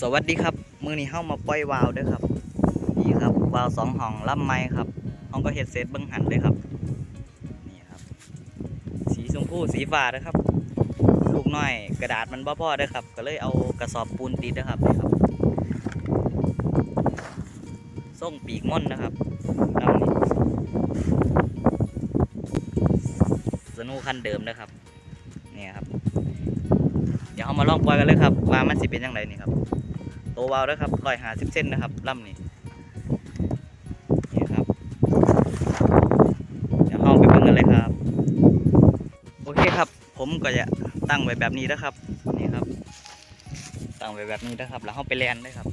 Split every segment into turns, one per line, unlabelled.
สวัสดีครับ มือนี้เข้ามาปล่อยวาวเด้วยครับนี่ครับวาวสองห้องล่ำไม้ครับห้องก็เฮ็ดเซตเบิ้งหันเลยครับนี่ครับ สีชมพูสีฟ้าเด้อครับ ลูกน้อยกระดาษมันบ่พอด้อครับ ก็เลยเอากระสอบปูนติดเด้อครับนี่ครับส่งปีกม่อนนะครับลำนี้สนูคันเดิมนะครับนี่ครับ เดี๋ยวเรามาลองปล่อยกันเลยครับว่ามันสิเป็นยังไงนี่ครับตัววาวด้วยครับร้อยหาสิบเส้นนะครับล่ำนี้นี่ครับเดี๋ยวเราไปเบิ่งกันเลยครับ โอเคครับ ผมก็จะตั้งไว้แบบนี้นะครับนี่ครับ ตั้งไว้แบบนี้นะครับ แล้วเราไปแลนเลยครับ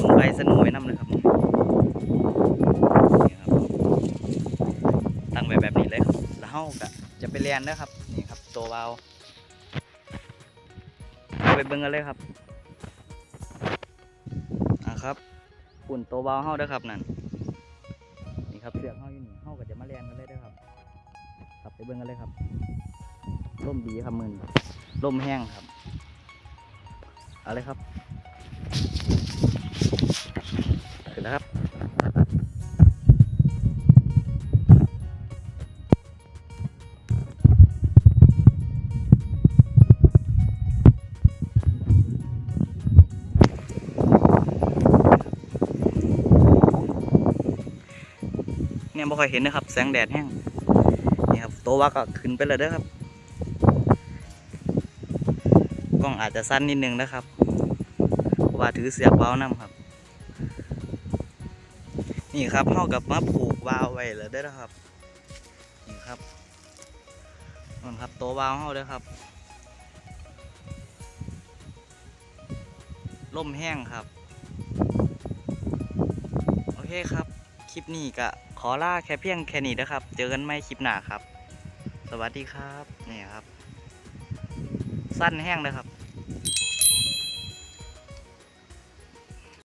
ผมไปสนุกไว้น้ำเลยครับนี่ครับ ตั้งไว้แบบนี้เลยครับแล้วเราก็จะไปแลนนะครับนี่ครับตัววาวเอา ไปเบิ่งกันเลยครับอะครับปุ่นโตเบาเฮาเด้อครับนั่นนี่ครับเสือกเฮาอยู่นี่เฮาก็จะมาเรียนกันเลยเด้อครับขับไปเบิ่งกันเลยครับร่มดีครับมือนร่มแห้งครับเอาเลยครับ เนี่ยบ่ค่อยเห็นนะครับ แสงแดดแห้งนี่ครับตัวว่าก็ขึ้นไปเลยเด้อครับกล้องอาจจะสั้นนิดนึงนะครับเพราะว่าถือเสียบวาวน้ำครับ นี่ครับเท่ากับมาผูกวาวไว้แล้วเด้อครับนี่ครับนั่นครับตัววาวเฮาเด้อครับล่มแห้งครับ โอเคครับ คลิปนี้ก็ ขอลาแค่เพียงแค่นี้นะครับ เจอกันไม่คลิปหน้าครับ สวัสดีครับ นี่ครับ สั้นแห้งเลยครับ